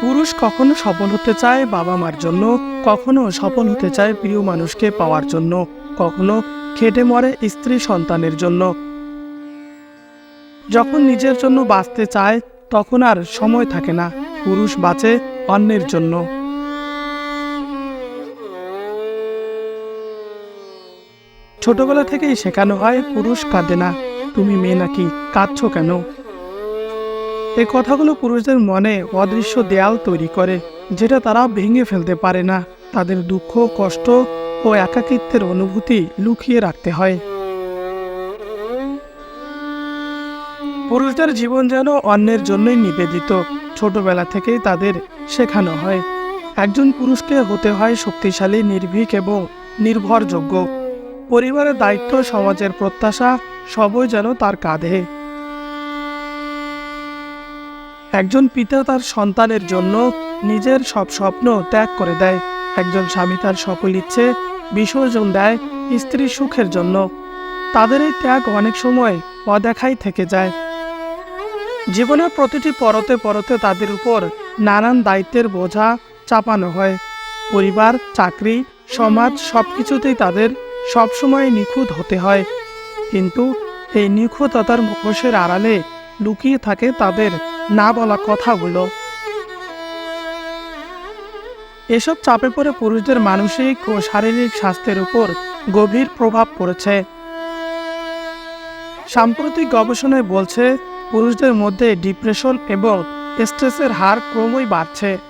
পুরুষ কখনো সফল হতে চায় বাবা মার জন্য, কখনো সফল হতে চায় প্রিয় মানুষকে পাওয়ার জন্য, কখনো খেটে মরে স্ত্রী সন্তানের জন্য। যখন নিজের জন্য বাঁচতে চায়, তখন আর সময় থাকে না, পুরুষ বাঁচে অন্যের জন্য। ছোটবেলা থেকেই শেখানো হয়, পুরুষ কাঁদে না, তুমি মেয়ে নাকি, কাঁদছো কেন? এই কথাগুলো পুরুষদের মনে অদৃশ্য দেয়াল তৈরি করে, যেটা তারা ভেঙে ফেলতে পারে না। তাদের দুঃখ, কষ্ট ও একাকিত্বের অনুভূতি লুকিয়ে রাখতে হয়। পুরুষদের জীবন যেন অন্যের জন্যই নিবেদিত। ছোটবেলা থেকেই তাদের শেখানো হয়। একজন পুরুষকে হতে হয় শক্তিশালী, নির্ভীক এবং নির্ভরযোগ্য। পরিবারের দায়িত্ব, সমাজের প্রত্যাশা, সবই যেন তার কাঁধে। একজন পিতা তার সন্তানের জন্য নিজের সব স্বপ্ন ত্যাগ করে দেয়। একজন স্বামী তার সকল ইচ্ছে বিসর্জন দেয় স্ত্রীর সুখের জন্য। তাদের এই ত্যাগ অনেক সময় অদেখাই থেকে যায়। জীবনের প্রতিটি পরতে পরতে তাদের উপর নানান দায়িত্বের বোঝা চাপানো হয়। পরিবার, চাকরি, সমাজ সব কিছুতেই তাদের সবসময় নিখুঁত হতে হয়। কিন্তু এই নিখুঁততার মুখোশের আড়ালে লুকিয়ে থাকে তাদের না বলা কথাগুলো। এসব চাপে পড়ে পুরুষদের মানসিক ও শারীরিক স্বাস্থ্যের উপর গভীর প্রভাব পড়েছে। সাম্প্রতিক গবেষণায় বলছে, পুরুষদের মধ্যে ডিপ্রেশন এবং স্ট্রেসের হার ক্রমই বাড়ছে।